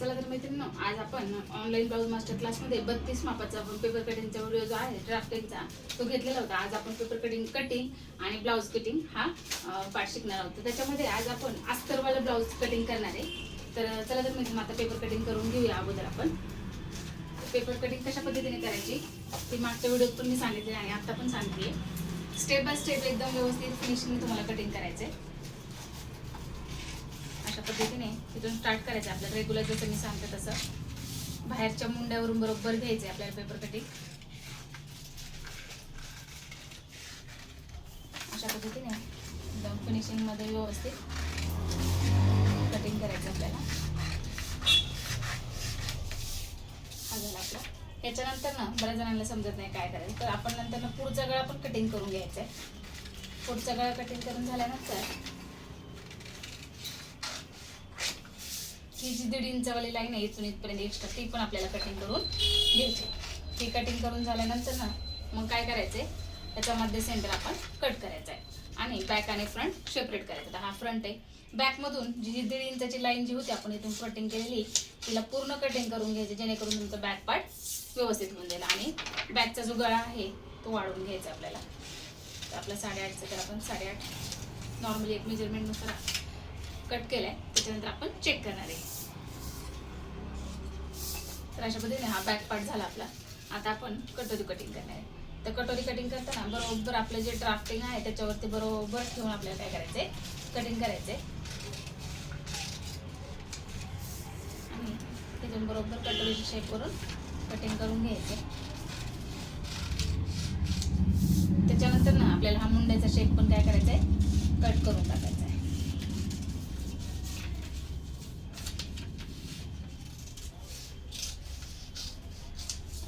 चला तर मैत्रिणी आज आपण ऑनलाईन ब्लाऊज मास्टर क्लासमध्ये बत्तीस मापाचा आपण पेपर कटिंगचा व्हिडिओ जो आहे ड्राफ्टिंगचा तो घेतलेला होता. आज आपण पेपर कटिंग कटिंग आणि ब्लाऊज कटिंग हा पाठ शिकणार आहोत. त्याच्यामध्ये आज आपण अस्तरवाला ब्लाऊज कटिंग करणार आहे. तर चला तर मैत्रिणी आता पेपर कटिंग करून घेऊया अगोदर आपण. पेपर कटिंग कशा पद्धतीने करायची ती मागच्या व्हिडिओत पण मी सांगितली आणि आता पण सांगते. स्टेप बाय स्टेप एकदम व्यवस्थित फिनिशिंग तुम्हाला कटिंग करायचं आहे अशा पद्धतीने तिथून स्टार्ट करायचं आपल्याला रेग्युलर जसं मी सांगते तसं. बाहेरच्या मुंड्यावरून बरोबर घ्यायचं आहे आपल्याला पेपर कटिंग अशा पद्धतीने एकदम फिनिशिंगमध्ये व्यवस्थित कटिंग करायचं आपल्याला. हा झाला आपला. याच्यानंतर ना बऱ्याच जणांना समजत नाही काय करायचं. तर आपण नंतर ना पुढचा गळा पण कटिंग करून घ्यायचा आहे. पुढचा गळा कटिंग करून झाल्यानंतर ही जी दीड इंचवाली लाईन आहे इथून इथपर्यंत एक्स्ट्रा ती पण आपल्याला कटिंग करून घ्यायची. ही कटिंग करून झाल्यानंतर ना मग काय करायचंय? त्याच्यामध्ये सेंटर आपण कट करायचं आहे आणि बॅक आणि फ्रंट सेपरेट करायचं. हा फ्रंट आहे. बॅकमधून जी जी दीड इंचाची लाईन जी होती आपण इथून कटिंग केलेली तिला पूर्ण कटिंग करून घ्यायची जेणेकरून तुमचं बॅक पार्ट व्यवस्थित होऊन जाईल. आणि बॅकचा जो गळा आहे तो वाढवून घ्यायचा आपल्याला. तर आपला साडेआठचं तर आपण साडेआठ नॉर्मली एक मेजरमेंटनुसार कट केलाय. त्याच्यानंतर आपण चेक करणार आहे. तर अशा पद्धतीने हा बॅक पार्ट झाला आपला. आता आपण कटोरी कटिंग करणार आहे. तर कटोरी कटिंग करताना बरोबर आपलं जे ड्राफ्टिंग आहे त्याच्यावरती बरोबर ठेवून आपल्याला काय करायचंय? कटिंग करायचंय. आणि त्याच्यातून बरोबर कटोरीची शेप करून कटिंग करून घ्यायचे त्याच्यानंतर ना आपल्याला हा मुंड्याचा शेप पण काय करायचा आहे कट करून टाकायचा आहे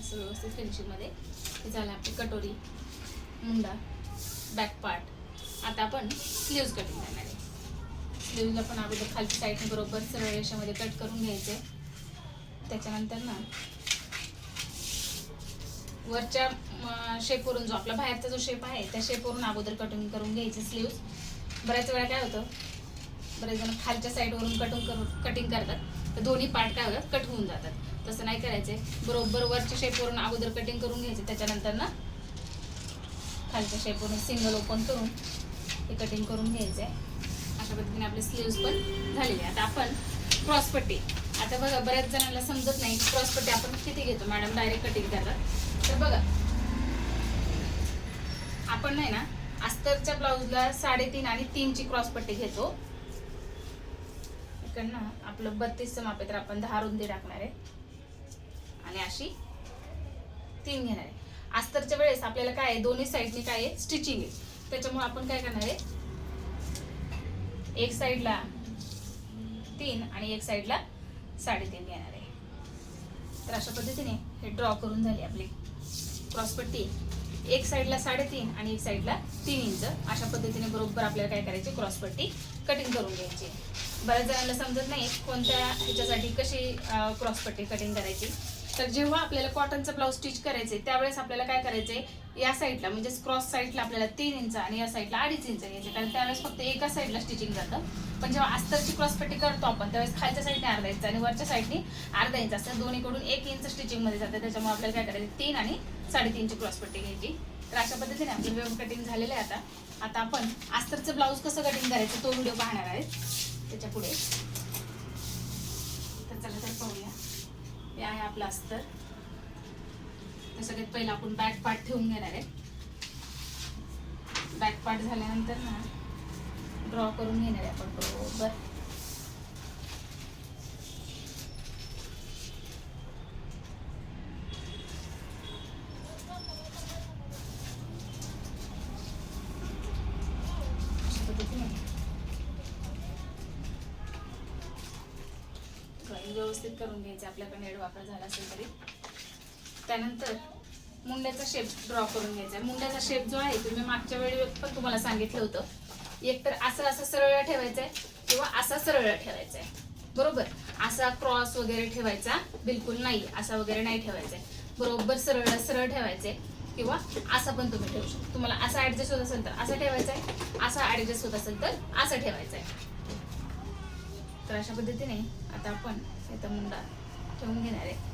असं व्यवस्थित फिनिशिंगमध्ये हे झालं आपली कटोरी मुंडा बॅक पार्ट आता आपण स्लीव्ज कटिंग करणार आहे. स्लीव्जला पण अगोदर खालची साईडने बरोबर सरळ रेषामध्ये कट करून घ्यायचे. त्याच्यानंतर ना वरच्या शेपवरून जो आपला बाहेरचा जो शेप आहे त्या शेपवरून अगोदर कटिंग करून घ्यायचे स्लीव्ज बऱ्याच वेळा काय होतं बरेच जण खालच्या साईडवरून कटिंग करून कटिंग करतात. तर दोन्ही पार्ट काय होतात कट होऊन जातात. तसं नाही करायचंय. बरोबर वरच्या शेपवरून अगोदर कटिंग करून घ्यायचे त्याच्यानंतर ना खालच्या शेपवरून सिंगल ओपन करून हे कटिंग करून घ्यायचे अशा पद्धतीने आपले स्लीव्ज पण झालेले आता आपण क्रॉसपट्टी आता बघा बऱ्याच जणांना समजत नाही क्रॉसपट्टी आपण किती घेतो. मॅडम डायरेक्ट कटिंग करतात. तर बघा आपण नाही ना अस्तरच्या ब्लाऊजला साडेतीन आणि तीनची क्रॉसपट्टी घेतो. इकडनं आपलं बत्तीसचं माप आहे तर आपण दहा रुंदी टाकणार आहे. आणि अशी तीन घेणार आहे. अस्तरच्या वेळेस आपल्याला काय आहे? दोन्ही साईडने काय आहे? स्टिचिंग आहे. त्याच्यामुळे आपण काय करणार आहे? एक साईडला तीन आणि एक साईडला साडेतीन घेणार आहे. तर अशा पद्धतीने हे ड्रॉ करून झाली आपली क्रॉसपट्टी एक साईडला साडेतीन आणि एक साईडला तीन इंच. अशा पद्धतीने बरोबर आपल्याला काय करायची? क्रॉसपट्टी कटिंग करून घ्यायची. बऱ्याच जणांना समजत नाही कोणत्या ह्याच्यासाठी कशी क्रॉसपट्टी कटिंग करायची. तर जेव्हा आपल्याला कॉटनचं ब्लाऊज स्टिच करायचे त्यावेळेस आपल्याला काय करायचे या साईडला म्हणजे क्रॉस साईडला आपल्याला तीन इंच आणि या साईडला अडीच इंच घ्यायचे कारण त्यावेळेस फक्त एका साईडला स्टिचिंग जातं. पण जेव्हा अस्तरची क्रॉसपट्टी करतो आपण त्यावेळेस खालच्या साईडने अर्धा इंच आणि वरच्या साईडने अर्धा इंच असतं. दोन्हीकडून एक इंच स्टिचिंगमध्ये जातं. त्याच्यामुळे आपल्याला काय करायचं तीन आणि साडेतीनची क्रॉसपट्टी घ्यायची. तर अशा पद्धतीने आपलं वेब कटिंग झालेलं आहे आता. आता आपण अस्तरचं ब्लाऊज कसं कटिंग करायचं तो व्हिडिओ पाहणार आहे त्याच्या पुढे तर चला तर पाहूया आपला आहे तर सगळ्यात पहिलं आपण बॅक पार्ट ठेवून घेणार आहे. बॅक पार्ट झाल्यानंतर ना ड्रॉ करून घेणार आहे आपण. बरोबर? व्यवस्थित करून घ्यायचे आपल्याकडे नेड वापर झाला असेल तरी. त्यानंतर मुंड्याचा शेप ड्रॉ करून घ्यायचा. आहे मुंड्याचा शेप जो आहे तुम्ही मागच्या वेळी पण तुम्हाला सांगितलं होतं. एक तर असं असं सरळ ठेवायचं आहे किंवा असा सरळ ठेवायचा आहे बरोबर? असा क्रॉस वगैरे ठेवायचा बिलकुल नाही असा वगैरे नाही ठेवायचा आहे बरोबर सरळ सरळ ठेवायचे किंवा असा पण तुम्ही ठेवू शकता. तुम्हाला असा ऍडजस्ट होत असेल तर असं ठेवायचं आहे असा ऍडजस्ट होत असेल तर असं ठेवायचं आहे तर अशा पद्धतीने आता आपण इथं मुंडा ठेवून घेणार आहे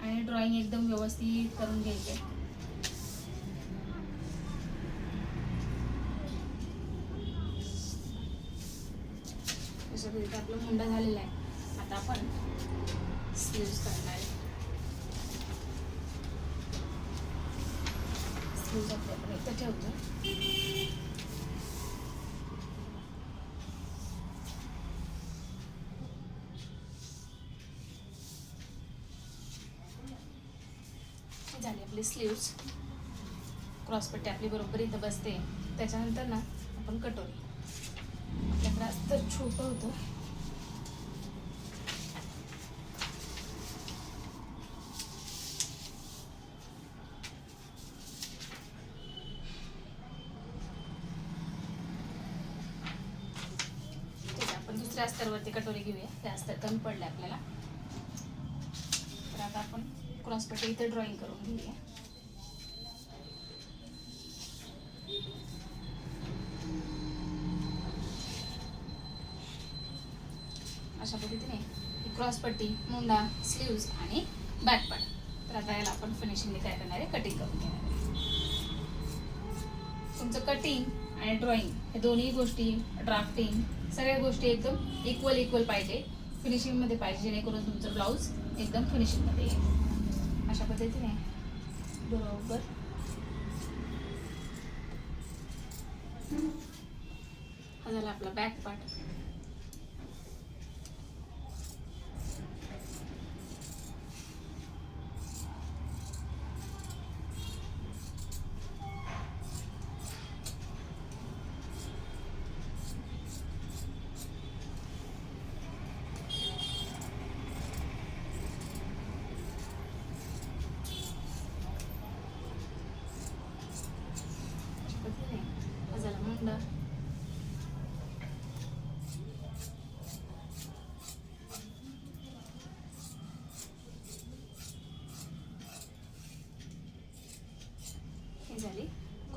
आणि ड्रॉइंग एकदम व्यवस्थित करून घ्यायचे अशा पद्धतीने आपला मुंडा झालेला आहे आता आपण स्लीव्स करणार आहे स्लीव्स आपले आपण इथं ठेवतो स्लीव्स क्रॉसपट्टी आपली बरोबर इथं बसते. त्याच्यानंतर ना आपण कटोरी. आपल्याकडे तर छोटं होतं. ठीक आपण दुसऱ्या अस्तरवरती कटोरी घेऊया. त्या अस्तर कमी पडले आपल्याला. तर आता आपण क्रॉसपट्टी इथे ड्रॉइंग करून घेऊया अशा पद्धतीने ही क्रॉसपट्टी मुंडा स्लीव्ज आणि बॅकपट तर आता याला आपण फिनिशिंगने काय करणार आहे? कटिंग करून घेणार आहे. तुमचं कटिंग आणि ड्रॉइंग हे दोन्ही गोष्टी ड्राफ्टिंग सगळ्या गोष्टी एकदम इक्वल इक्वल पाहिजे. फिनिशिंगमध्ये पाहिजे जेणेकरून तुमचं ब्लाऊज एकदम फिनिशिंगमध्ये येईल. अशा पद्धतीने. बरोबर. हा झाला आपला बॅक पार्ट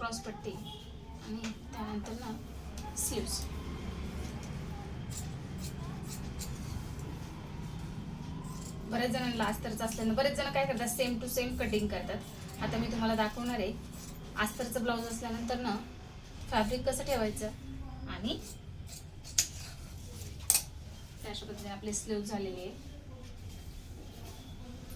क्रॉस पट्टी आणि त्यानंतर ना स्लीव्स बऱ्याच जणांना अस्तरचं असल्यानं बरेच जण काय करतात सेम टू सेम कटिंग करतात. आता मी तुम्हाला दाखवणार आहे अस्तरचं ब्लाऊज असल्यानंतर ना फॅब्रिक कसं ठेवायचं? आणि त्या अशा पद्धतीने आपले स्लीव झालेले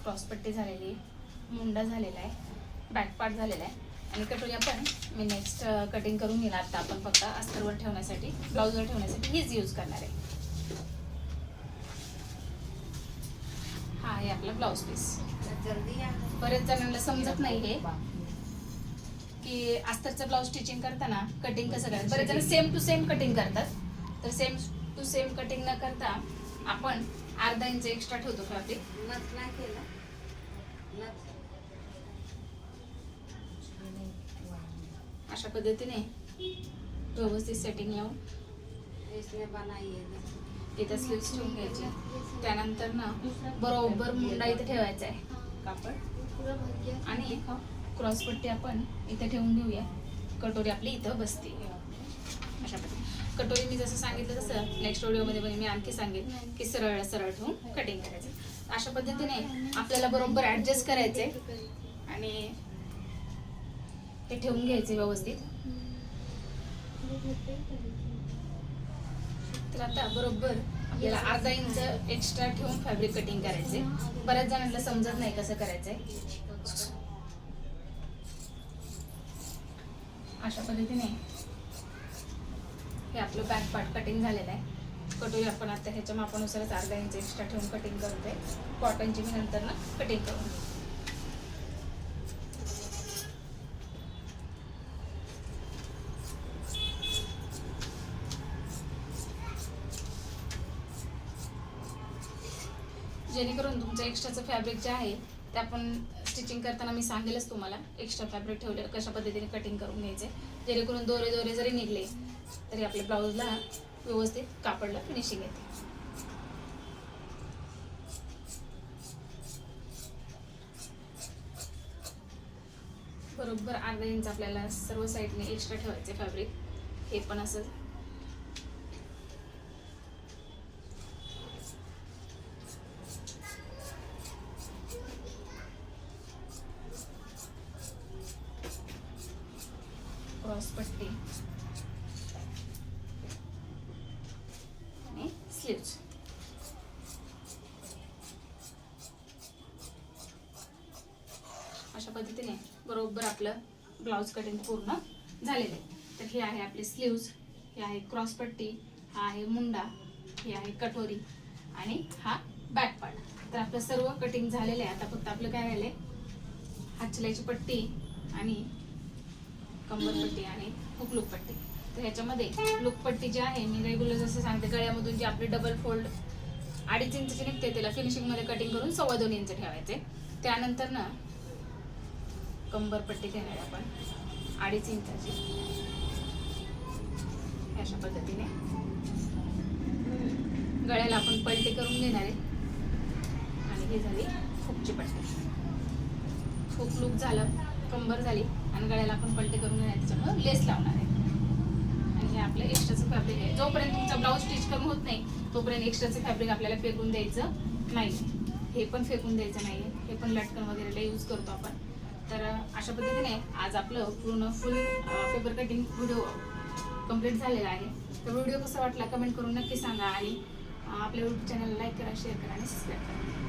क्रॉसपट्टी झालेली आहे मुंडा झालेला आहे बॅक पार्ट झालेला आहे. आणि कटोरी आपण मी नेक्स्ट कटिंग करून घेणार. आता आपण फक्त अस्तरवर ठेवण्यासाठी ब्लाऊजवर ठेवण्यासाठी हीच यूज करणार आहे. हा आहे आपला ब्लाऊज पीस बरेच जणांना समजत नाही हे. की अस्तरचं ब्लाऊज स्टिचिंग करताना कटिंग कसं करतात बरेच जण सेम टू सेम कटिंग करतात. तर सेम टू सेम कटिंग न करता आपण अर्धा इंच एक्स्ट्रा ठेवतो फॅब्रिक अशा पद्धतीने व्यवस्थित सेटिंग लावून तिथं स्लीव्स ठेवून घ्यायचे. त्यानंतर ना बरोबर मुंडा इथे ठेवायचा आहे. कापड. आणि क्रॉसपट्टी आपण इथे ठेवून घेऊया. कटोरी आपली इथं बसते. अशा पद्धतीने. कटोरी मी जसं सांगितलं तसं नेक्स्ट व्हिडिओमध्ये पण मी आणखी सांगेन की सरळ सरळ ठेवून कटिंग करायचं. अशा पद्धतीने आपल्याला बरोबर ॲडजस्ट आहे आणि ते ठेवून घ्यायचे व्यवस्थित. तर आता बरोबर आपल्याला अर्धा इंच एक्स्ट्रा ठेवून फॅब्रिक कटिंग करायचे. बऱ्याच जणांना समजत नाही कसं करायचंय. अशा पद्धतीने हे आपलं बॅक पार्ट कटिंग झालेलं आहे. कटोरी आपण आता ह्याच्या मापानुसारच अर्धा इंच एक्स्ट्रा ठेवून कटिंग करतोय. कॉटनची मी नंतर ना कटिंग करून घेऊ. जेणेकरून तुमचं एक्स्ट्राचं फॅब्रिक जे आहे ते आपण स्टिचिंग करताना मी सांगेलच तुम्हाला. एक्स्ट्रा फॅब्रिक ठेवले कशा पद्धतीने कटिंग करून घ्यायचे. जेणेकरून दोरे दोरे जरी निघले तरी आपल्या ब्लाऊजला व्यवस्थित कापडला फिनिशिंग येते. बरोबर अर्धा इंच आपल्याला सर्व साईडने एक्स्ट्रा ठेवायचे फॅब्रिक हे पण असं क्रॉस पट्टी आणि स्लीव्स अशा पद्धतीने बरोबर आपलं ब्लाऊज कटिंग पूर्ण झालेलं आहे. तर हे आहे आपले स्लीव्ज हे आहे क्रॉस पट्टी हा आहे मुंडा हे आहे कटोरी आणि हा बॅक पार्ट तर आपलं सर्व कटिंग झालेलं आहे. आता फक्त आपलं काय राहिलंय? हातशिलाईची पट्टी आणि कंबरपट्टी आणि हुक लुकपट्टी. तर ह्याच्यामध्ये लुकपट्टी जी आहे मी रेग्युलर जसं सांगते गळ्यामधून जी आपली डबल फोल्ड अडीच इंचची निघते त्याला फिनिशिंगमध्ये कटिंग करून सव्वा दोन इंच ठेवायचे. त्यानंतर ना कंबरपट्टी घेणार आपण. अडीच इंचाची. अशा पद्धतीने. गळ्याला आपण पलटी करून घेणार आहे. आणि ही झाली खूपची पट्टी. खूप लूक झालं कंबर झाली. आणि गळ्याला आपण पलटे करून घेणार त्याच्यामुळे लेस लावणार आहे. आणि हे आपलं एक्स्ट्राचं फॅब्रिक आहे. जोपर्यंत तुमचा ब्लाऊज स्टिच करून होत नाही तोपर्यंत एक्स्ट्राचं फॅब्रिक आपल्याला फेकून द्यायचं नाही हे पण फेकून द्यायचं नाही हे पण लटकन वगैरेला यूज करतो आपण. तर अशा पद्धतीने आज आपलं पूर्ण full paper cutting video complete झालेला आहे. तर व्हिडिओ कसा वाटला कमेंट करून नक्की सांगा. आणि आपल्या यूट्यूब चॅनलला लाईक करा शेअर करा आणि सबस्क्राईब करा.